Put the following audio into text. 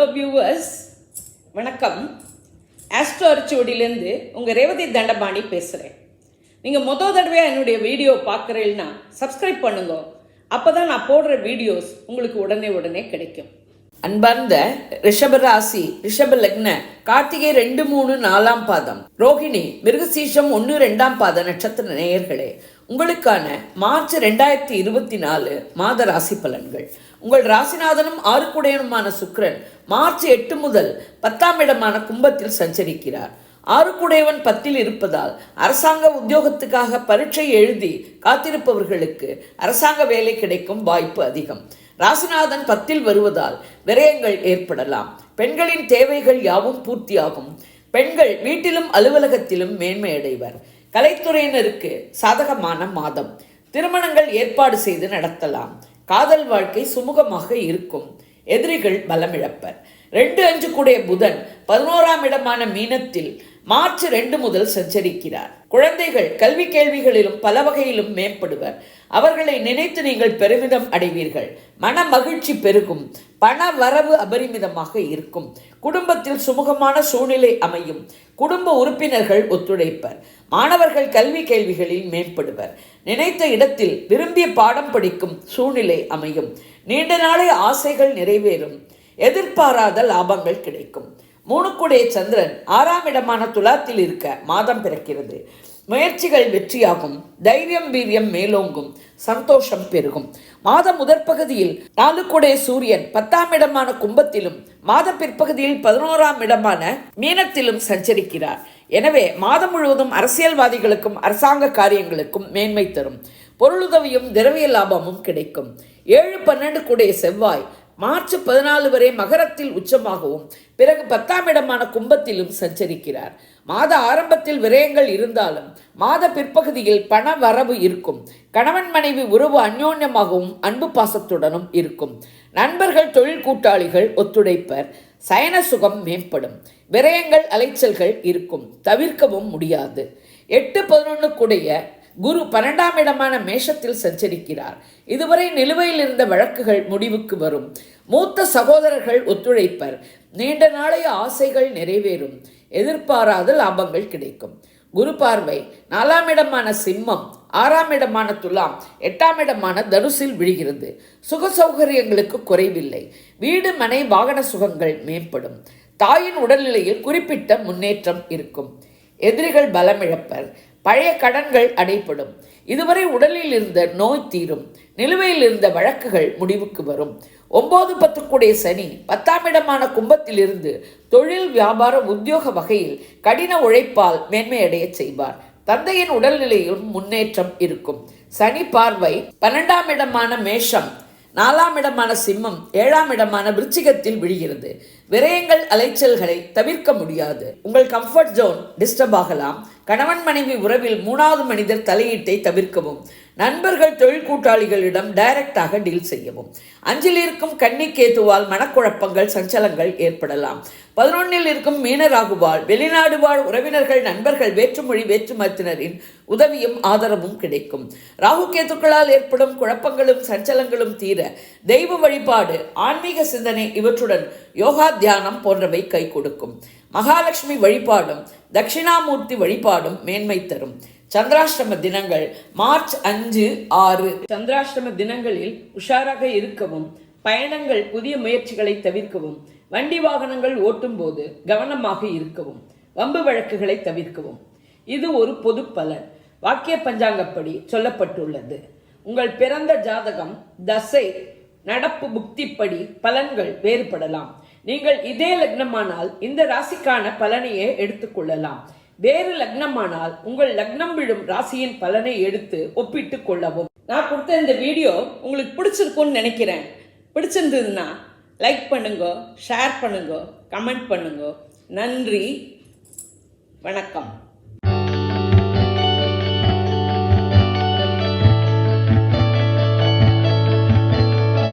Hello viewers வணக்கம். Astro அரிச்சுவடியிலேருந்து உங்கள் ரேவதி தண்டபாணி பேசுகிறேன் நீங்கள் மொதல் தடவையாக என்னுடைய வீடியோ பார்க்குறீங்கன்னா சப்ஸ்கிரைப் பண்ணுங்க. அப்போ தான் நான் போடுற வீடியோஸ் உங்களுக்கு உடனே உடனே கிடைக்கும். அன்பார்ந்த ரிஷப ராசி ரிஷப லக்ன கார்த்திகை ரெண்டு மூணு நாலாம் பாதம். ரோகிணி மிருகசீஷம் ஒன்று ரெண்டாம் பாத நட்சத்திர நேயர்களே உங்களுக்கான மார்ச் ரெண்டாயிரத்தி இருபத்தி நாலு மாத ராசி பலன்கள். உங்கள் ராசிநாதனும் ஆறுக்குடையனுமான சுக்கரன் மார்ச் எட்டு முதல் பத்தாம் இடமான கும்பத்தில் சஞ்சரிக்கிறார். ஆறுக்குடையவன் பத்தில் இருப்பதால் அரசாங்க உத்தியோகத்துக்காக பரீட்சை எழுதி காத்திருப்பவர்களுக்கு அரசாங்க வேலை கிடைக்கும் வாய்ப்பு அதிகம். ராசிநாதன் பத்தில் வருவதால் விரயங்கள் ஏற்படலாம். பெண்களின் தேவைகள் யாவும் பூர்த்தியாகும். பெண்கள் வீட்டிலும் அலுவலகத்திலும் மேன்மையடைவர். கலைத்துறையினருக்கு சாதகமான மாதம். திருமணங்கள் ஏற்பாடு செய்து நடத்தலாம். காதல் வாழ்க்கை சுமூகமாக இருக்கும். எதிரிகள் பலமிழப்பர். ரெண்டு அஞ்சு கூடிய புதன் பதினோராம் இடமான மீனத்தில் மார்ச் ரெண்டு முதல் சஞ்சரிக்கிறார். குழந்தைகள் கல்வி கேள்விகளிலும் பல வகையிலும் மேம்படுவர். அவர்களை நினைத்து நீங்கள் பெருமிதம் அடைவீர்கள். மன மகிழ்ச்சி பெருகும். பண வரவு அபரிமிதமாக இருக்கும். குடும்பத்தில் சுமூகமான சூழ்நிலை அமையும். குடும்ப உறுப்பினர்கள் ஒத்துழைப்பர். மாணவர்கள் கல்வி கேள்விகளில் மேம்படுவர். நினைத்த இடத்தில் விரும்பிய பாடம் படிக்கும் சூழ்நிலை அமையும். நீண்ட நாளை ஆசைகள் நிறைவேறும். எதிர்பாராத லாபங்கள் கிடைக்கும். மூணுக்குடைய சந்திரன் ஆறாம் இடமான துலாத்தில் இருக்க மாதம் பிறக்கிறது. முயற்சிகள் வெற்றியாகும். தைரியம் வீரியம் மேலோங்கும். சந்தோஷம் பெருகும். மாத முதற்பகுதியில் நாலுக்குடைய சூரியன் பத்தாம் இடமான கும்பத்திலும் மாத பிற்பகுதியில் பதினோராம் இடமான மீனத்திலும் சஞ்சரிக்கிறார். எனவே மாதம் முழுவதும் அரசியல்வாதிகளுக்கும் அரசாங்க காரியங்களுக்கும் மேன்மை தரும். பொருளுதவியும் திரவிய லாபமும் கிடைக்கும். ஏழு பன்னெண்டு கூடிய செவ்வாய் மார்ச் பதினாலு வரை மகரத்தில் உச்சமாகவும் பிறகு பத்தாம் இடமான கும்பத்திலும் சஞ்சரிக்கிறார். மாத ஆரம்பத்தில் விரயங்கள் இருந்தாலும் மாத பிற்பகுதியில் பண வரவு இருக்கும். கணவன் மனைவி உறவு அந்யோன்யமாகவும் அன்பு பாசத்துடனும் இருக்கும். நண்பர்கள் தொழில் கூட்டாளிகள் ஒத்துழைப்பர். சயன சுகம் மேம்படும். விரயங்கள் அலைச்சல்கள் இருக்கும். தவிர்க்கவும் முடியாது. எட்டு பதினொன்றுக்குடைய குரு பன்னெண்டாம் இடமான மேஷத்தில் சஞ்சரிக்கிறார். இதுவரை நிலுவையில் இருந்த வழக்குகள் முடிவுக்கு வரும். மூத்த சகோதரர்கள் ஒத்துழைப்பர். நீண்ட நாளைய ஆசைகள் நிறைவேறும். எதிர்பாராத லாபங்கள் கிடைக்கும். குரு பார்வை நாலாம் இடமான சிம்மம் ஆறாம் இடமான துலாம் எட்டாம் இடமான தனுசில் விழுகிறது. சுக சௌகரியங்களுக்கு குறைவில்லை. வீடு மனை வாகன சுகங்கள் மேம்படும். தாயின் உடல்நிலையில் குறிப்பிட்ட முன்னேற்றம் இருக்கும். எதிரிகள் பலமிழப்பர். பழைய கடன்கள் அடைப்படும் இதுவரை உடலில் இருந்த நோய் தீரும். நிலுவையில் இருந்த வழக்குகள் முடிவுக்கு வரும். ஒன்பது பத்துக்குடைய சனி பத்தாம் இடமான கும்பத்திலிருந்து தொழில் வியாபார உத்தியோக வகையில் கடின உழைப்பால் மேன்மையடைய செய்வார். தந்தையின் உடல்நிலையிலும் முன்னேற்றம் இருக்கும். சனி பார்வை பன்னெண்டாம் இடமான மேஷம். நாலாம் இடமான சிம்மம் ஏழாம் இடமான விருச்சிகத்தில் விழுகிறது. விரயங்கள் அலைச்சல்களை தவிர்க்க முடியாது. உங்கள் கம்ஃபர்ட் ஜோன் டிஸ்டர்ப் ஆகலாம். கணவன் மனைவி உறவில் மூணாவது மனிதர் தலையீட்டை தவிர்க்கவும். நண்பர்கள் தொழில் கூட்டாளிகளிடம் டைரக்டாக டீல் செய்யவும். அஞ்சில் இருக்கும் கன்னிக்கேதுவால் மனக்குழப்பங்கள் சஞ்சலங்கள் ஏற்படலாம். பதினொன்னில் இருக்கும் மீனராகுவால் வெளிநாடு வாழ் உறவினர்கள் நண்பர்கள் வேற்றுமொழி வேற்றுமத்தினரின் உதவியும் ஆதரவும் கிடைக்கும். ராகு கேத்துக்களால் ஏற்படும் குழப்பங்களும் சஞ்சலங்களும் தீர தெய்வ வழிபாடு ஆன்மீக சிந்தனை இவற்றுடன் யோகா தியானம் போன்றவை கை கொடுக்கும். மகாலட்சுமி வழிபாடும் தட்சிணாமூர்த்தி வழிபாடும் மேன்மை தரும். சந்திராஷ்டம தினங்கள் மார்ச் அஞ்சு ஆறு. சந்திராஷ்டம தினங்களில் உஷாராக இருக்கவும் பயணங்கள் புதிய முயற்சிகளை தவிர்க்கவும் வண்டி வாகனங்கள் ஓட்டும் போது கவனமாக இருக்கவும் வம்பு வழக்குகளை தவிர்க்கவும். இது ஒரு பொது பலன். வாக்கிய பஞ்சாங்கப்படி சொல்லப்பட்டுள்ளது. உங்கள் பிறந்த ஜாதகம் தசை நடப்பு புக்திப்படி பலன்கள் வேறுபடலாம். நீங்கள் இதே லக்னமானால் இந்த ராசிக்கான பலனையே எடுத்துக்கொள்ளலாம் வேறு லக்னமானால் உங்கள் லக்னம் விழும் ராசியின் பலனை எடுத்து ஒப்பிட்டு கொள்ளவும். நான் கொடுத்த இந்த வீடியோ உங்களுக்கு பிடிச்சிருக்கும்னு நினைக்கிறேன். பிடிச்சிருந்ததுன்னா லைக் பண்ணுங்க ஷேர் பண்ணுங்க கமெண்ட் பண்ணுங்க. நன்றி வணக்கம்.